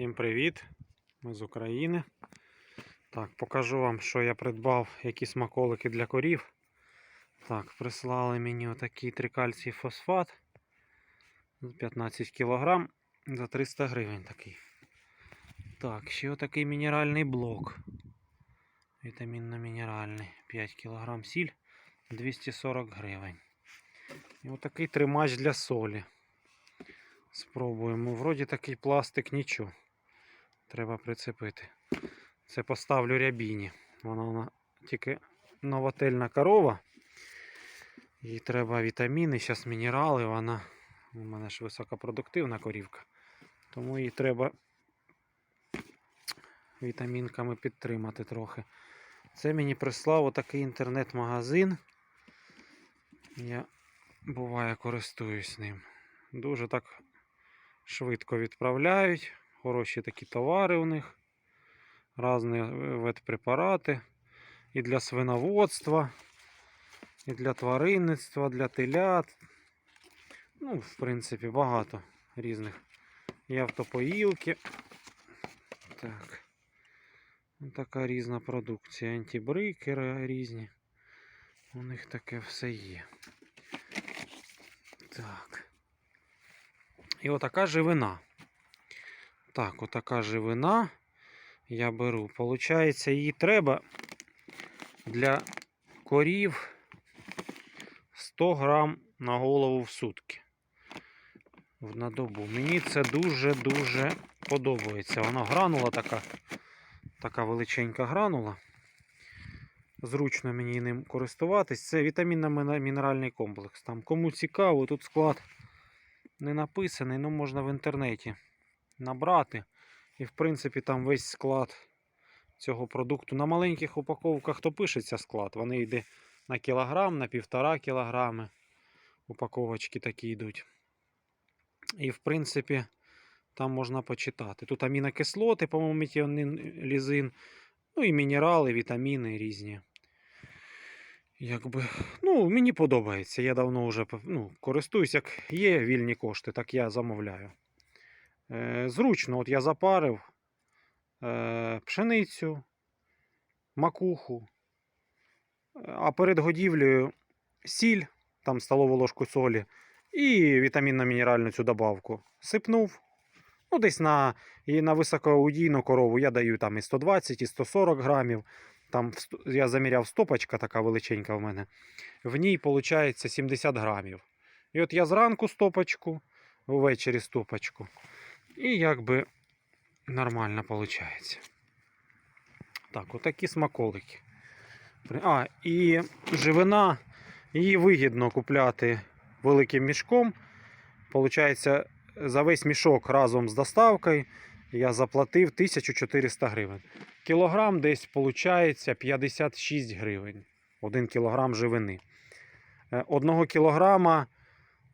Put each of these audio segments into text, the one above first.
Всім привіт! Ми з України. Так, покажу вам, що я придбав, які смаколики для корів. Так, прислали мені отакий трикальцій фосфат. 15 кг за 300 гривень такий. Так, ще отакий мінеральний блок. Вітамінно-мінеральний. 5 кг сіль 240 гривень. І отакий тримач для солі. Спробуємо. Вроді такий пластик нічого. Треба прицепити. Це поставлю рябіні. Вона, вона тільки новотельна корова. Їй треба вітаміни, зараз мінерали. Вона у мене ж високопродуктивна корівка. Тому їй треба вітамінками підтримати трохи. Це мені прислав отакий інтернет-магазин. Я буває користуюсь ним. Дуже так швидко відправляють. Хороші такі товари у них. Різні ветпрепарати. І для свиноводства, і для тваринництва, для телят. Ну, в принципі, багато різних. І автопоїлки. Так. Така різна продукція. Антибрикери різні. У них таке все є. Так. І отака живина. Так, отака живина я беру. Получається, її треба для корів 100 грам на голову в сутки. На добу. Мені це дуже-дуже подобається. Вона гранула така, така величенька гранула. Зручно мені ним користуватись. Це вітамінно-мінеральний комплекс. Там кому цікаво, тут склад не написаний, ну можна в інтернеті набрати. І, в принципі, там весь склад цього продукту. На маленьких упаковках то пишеться склад. Вони йде на кілограм, на півтора кілограми. Упаковочки такі йдуть. І, в принципі, там можна почитати. Тут амінокислоти, по-моєму, метіонин, лізин, ну і мінерали, вітаміни різні. Якби, ну, мені подобається. Я давно вже ну, користуюсь, як є вільні кошти, так я замовляю. Е, зручно, от я запарив е, пшеницю, макуху, а перед годівлею сіль, там столову ложку солі і вітамінно-мінеральну цю добавку. Сипнув. Ну, десь на, і на високоудійну корову я даю там і 120, і 140 грамів. Там я заміряв стопочка така величенька в мене. В ній виходить 70 грамів. І от я зранку стопочку, ввечері стопочку. І якби нормально виходить. Так, отакі смаколики. А, і живина, її вигідно купляти великим мішком. Получається, за весь мішок разом з доставкою я заплатив 1400 гривень. Кілограм десь виходить 56 гривень. Один кілограм живини. Е, Одного кілограма,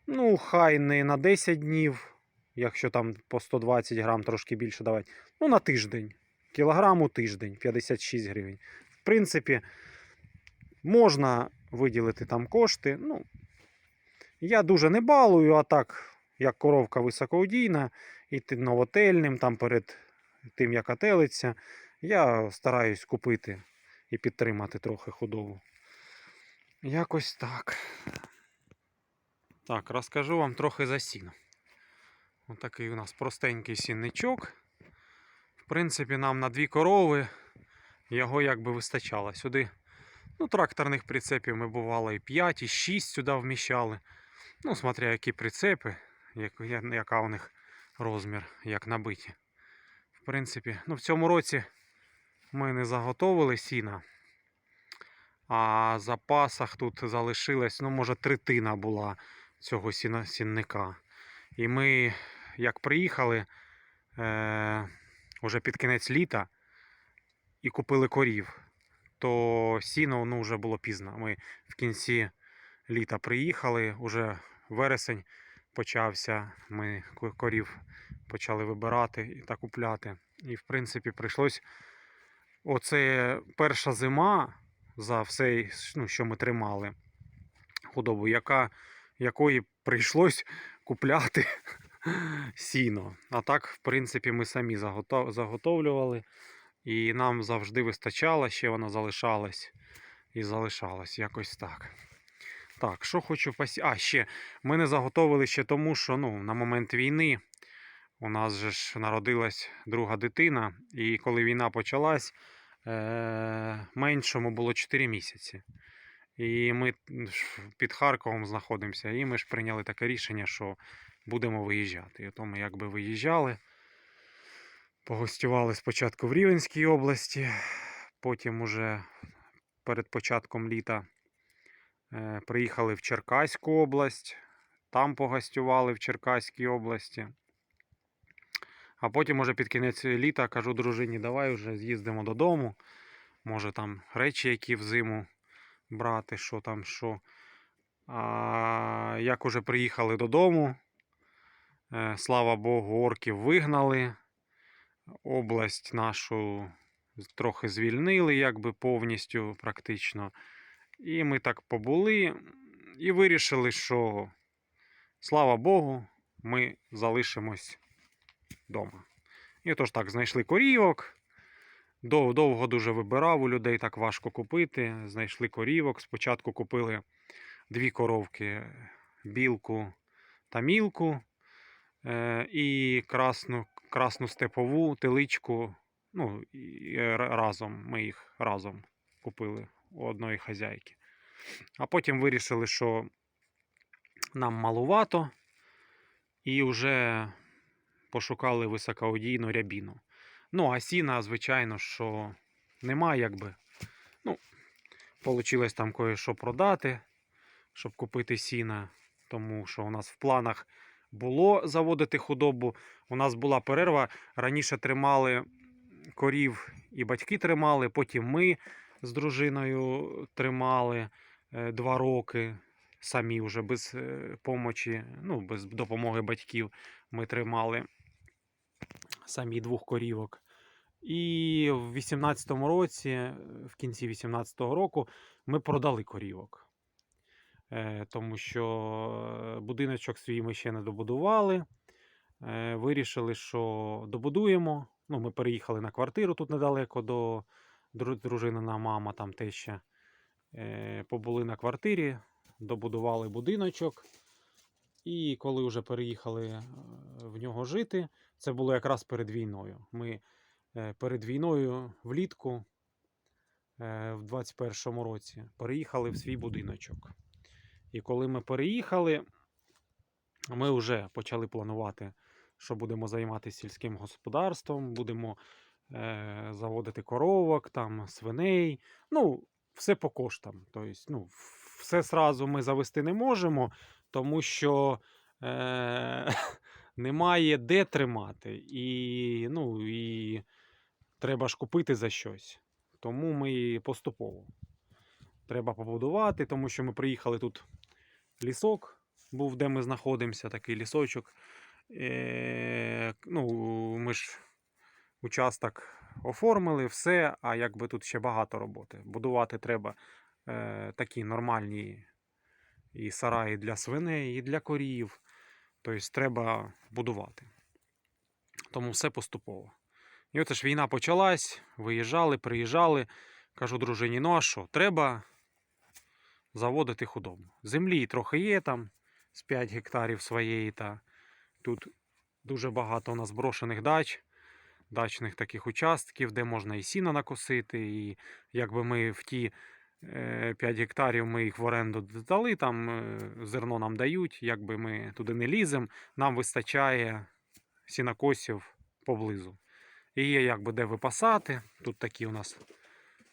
ну, хай не на 10 днів, якщо там по 120 грам трошки більше давати. Ну, на тиждень. Кілограм у тиждень 56 гривень. В принципі, можна виділити там кошти. Ну, я дуже не балую, а так, як коровка високоудійна, і ти новотельним, там перед тим, як отелиться, я стараюсь купити і підтримати трохи худобу. Якось так. Так, розкажу вам трохи за сіно. Отакий у нас простенький сінничок. В принципі, нам на дві корови його якби вистачало. Сюди ну, тракторних прицепів ми бувало і 5, і 6 сюди вміщали. Ну, смотря які прицепи, як, яка у них розмір, як набиті. В принципі, ну, в цьому році ми не заготовили сіна. А в запасах тут залишилось, ну, може, третина була цього сіна, сінника. І ми, як приїхали е, уже під кінець літа і купили корів, то сіно ну, вже було пізно. Ми в кінці літа приїхали, уже вересень почався. Ми корів почали вибирати та купляти. І, в принципі, прийшлось. Оце перша зима за все, ну, що ми тримали худобу, яка, якої прийшлось купляти сіно. А так, в принципі, ми самі загото- заготовлювали. І нам завжди вистачало, ще воно залишалось. І залишалось якось так. Так, що хочу пасі. А, ще. Ми не заготовили ще тому, що ну, на момент війни у нас же ж народилась друга дитина, і коли війна почалась, е- меншому було 4 місяці. І ми під Харковом знаходимося, і ми ж прийняли таке рішення, що будемо виїжджати. І то ми якби виїжджали. Погостювали спочатку в Рівенській області, потім уже перед початком літа е, приїхали в Черкаську область, там погостювали в Черкаській області. А потім, уже під кінець літа, кажу дружині, давай вже з'їздимо додому. Може там речі, які взиму брати, що там, що. А як уже приїхали додому, слава Богу, орків вигнали. Область нашу трохи звільнили, якби повністю практично. І ми так побули і вирішили, що слава Богу, ми залишимось вдома. І отож так, знайшли корівок. Дов- Довго дуже вибирав у людей, так важко купити. Знайшли корівок. Спочатку купили дві коровки: білку та мілку. Е, і красну, красну степову теличку. Ну, і разом. Ми їх разом купили у одної хазяйки. А потім вирішили, що нам малувато, і вже пошукали високоодійну рябіну. Ну, а сіна, звичайно, що немає, якби. Ну, Получилось там кое-що продати, щоб купити сіна. Тому що у нас в планах було заводити худобу. У нас була перерва. Раніше тримали корів і батьки тримали, потім ми з дружиною тримали е, два роки. Самі вже без е, помочі, ну, без допомоги батьків ми тримали самі двох корівок. І в 18-му році, в кінці 18-го року, ми продали корівок. Е, Тому що е, будиночок свій ми ще не добудували. Е, Вирішили, що добудуємо. Ну, ми переїхали на квартиру тут недалеко до дру- дружинина мама, там теща. Побули на квартирі, добудували будиночок. І коли вже переїхали в нього жити, це було якраз перед війною. Ми перед війною влітку в 21-му році переїхали в свій будиночок. І коли ми переїхали, ми вже почали планувати, що будемо займатися сільським господарством, будемо е, заводити коровок, там, свиней. Ну, все по коштам. Тобто, ну, все сразу ми завести не можемо, тому що е, немає де тримати. І, ну, і треба ж купити за щось. Тому ми поступово. Треба побудувати, тому що ми приїхали тут лісок, був, де ми знаходимося, такий лісочок. Е, ну, ми ж участок оформили, все, а якби тут ще багато роботи. Будувати треба е, такі нормальні і сараї для свиней, і для корів. Тобто треба будувати. Тому все поступово. І от ж війна почалась, виїжджали, приїжджали. Кажу дружині, ну а що, треба заводити худобу. Землі трохи є там з 5 гектарів своєї. Та тут дуже багато у нас брошених дач, дачних таких участків, де можна і сіно накосити. І якби ми в ті е, 5 гектарів ми їх в оренду дали, там е, зерно нам дають, якби ми туди не ліземо, нам вистачає сінокосів поблизу. І є якби де випасати. Тут такі у нас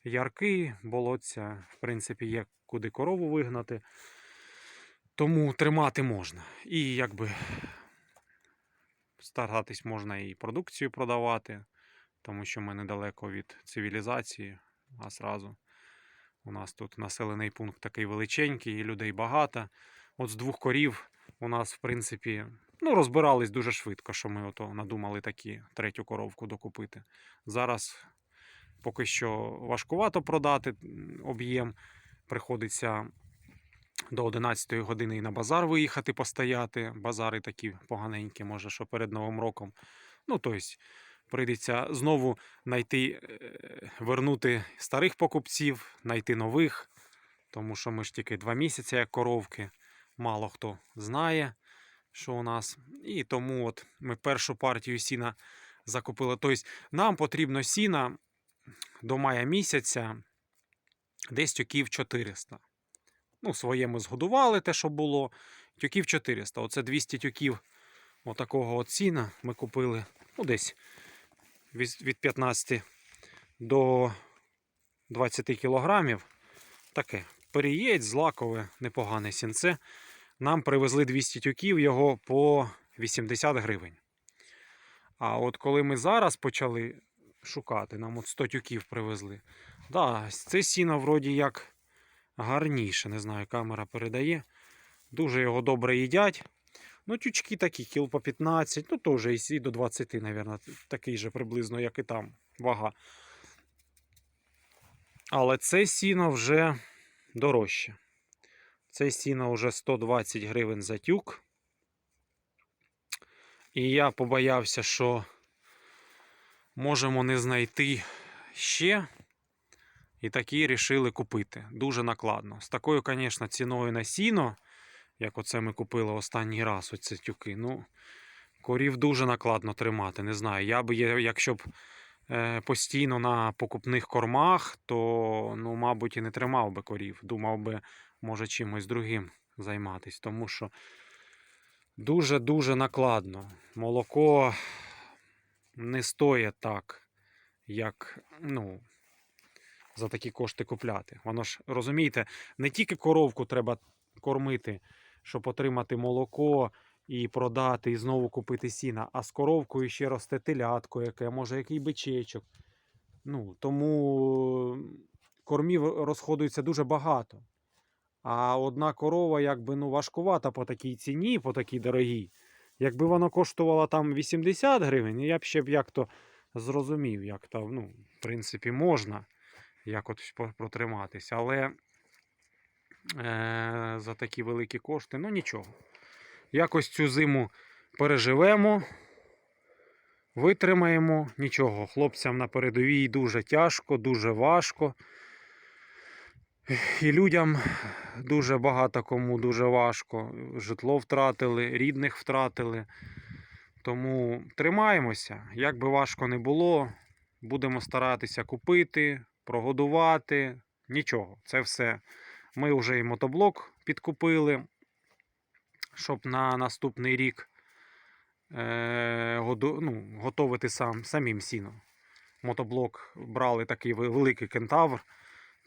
ярки, болотця, в принципі, є куди корову вигнати. Тому тримати можна. І якби старатись можна і продукцію продавати, тому що ми недалеко від цивілізації, а зразу у нас тут населений пункт такий величенький, і людей багато. От з двох корів у нас, в принципі, ну, розбирались дуже швидко, що ми ото надумали такі третю коровку докупити. Зараз поки що важкувато продати об'єм. Приходиться до 11 години і на базар виїхати постояти. Базари такі поганенькі, може, що перед Новим роком. Ну, тобто, прийдеться знову знайти, е, вернути старих покупців, знайти нових, тому що ми ж тільки два місяці як коровки. Мало хто знає, що у нас. І тому от ми першу партію сіна закупили. Тобто, нам потрібно сіна до мая місяця десь тюків 400. Ну, своє ми згодували те, що було. Тюків 400. Оце 200 тюків отакого от сіна ми купили. Ну, десь від 15 до 20 кілограмів. Таке. Переєць, злакове, непогане сінце. Нам привезли 200 тюків його по 80 гривень. А от коли ми зараз почали шукати, нам от 100 тюків привезли. Да, це сіно вроді як гарніше, не знаю, камера передає. Дуже його добре їдять. Ну, тючки такі, кіл по 15, ну теж і до 20, мабуть, такий же приблизно, як і там вага. Але це сіно вже дорожче. Це сіно вже 120 гривень за тюк. І я побоявся, що можемо не знайти ще. І такі рішили купити. Дуже накладно. З такою, звісно, ціною на сіно, як оце ми купили останній раз, оці тюки. Ну, корів дуже накладно тримати. Не знаю. Я би, якщо б е, постійно на покупних кормах, то, ну, мабуть, і не тримав би корів. Думав би, може, чимось другим займатися. Тому що дуже-дуже накладно. Молоко не стоїть так, як, ну, за такі кошти купляти. Воно ж, розумієте, не тільки коровку треба кормити, щоб отримати молоко і продати, і знову купити сіна, а з коровкою ще росте телятко, яке, може, який бичечок. Ну, тому кормів розходується дуже багато. А одна корова, якби ну, важкувата по такій ціні, по такій дорогій. Якби воно коштувало там 80 гривень, я б ще б як-то зрозумів, як то, ну, в принципі, можна як от протриматися. Але е, за такі великі кошти, ну нічого. Якось цю зиму переживемо, витримаємо. Нічого, хлопцям на передовій дуже тяжко, дуже важко. І людям дуже багато кому дуже важко. Житло втратили, рідних втратили. Тому тримаємося. Як би важко не було, будемо старатися купити, прогодувати. Нічого, це все. Ми вже і мотоблок підкупили, щоб на наступний рік е, ну, готувати сам, самим сіном. Мотоблок брали такий великий кентавр.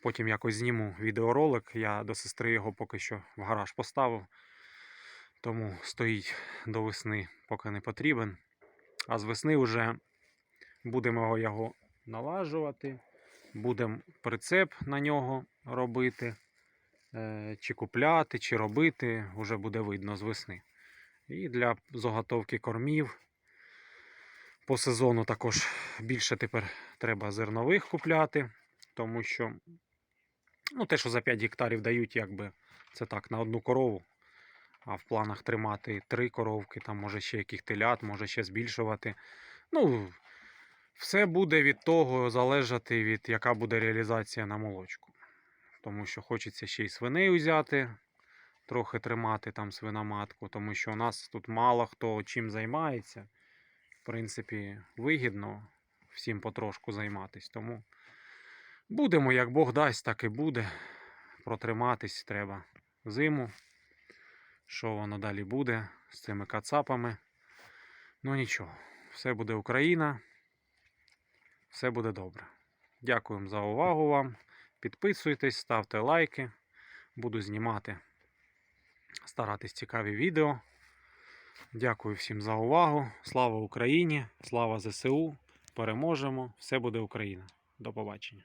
Потім якось зніму відеоролик. Я до сестри його поки що в гараж поставив. Тому стоїть до весни, поки не потрібен. А з весни вже будемо його налажувати, будемо прицеп на нього робити, е, чи купляти, чи робити, вже буде видно з весни. І для заготовки кормів по сезону також більше тепер треба зернових купляти, тому що ну, те, що за 5 гектарів дають, якби це так, на одну корову. А в планах тримати три коровки, там може ще яких телят, може ще збільшувати. Ну, все буде від того залежати, від яка буде реалізація на молочку. Тому що хочеться ще й свиней взяти, трохи тримати там свиноматку, тому що у нас тут мало хто чим займається. В принципі, вигідно всім потрошку займатися. Тому будемо, як Бог дасть, так і буде. Протриматись треба зиму. Що воно далі буде з цими кацапами. Ну нічого, все буде Україна. Все буде добре. Дякуємо за увагу вам. Підписуйтесь, ставте лайки. Буду знімати, старатись цікаві відео. Дякую всім за увагу. Слава Україні! Слава ЗСУ! Переможемо! Все буде Україна! До побачення!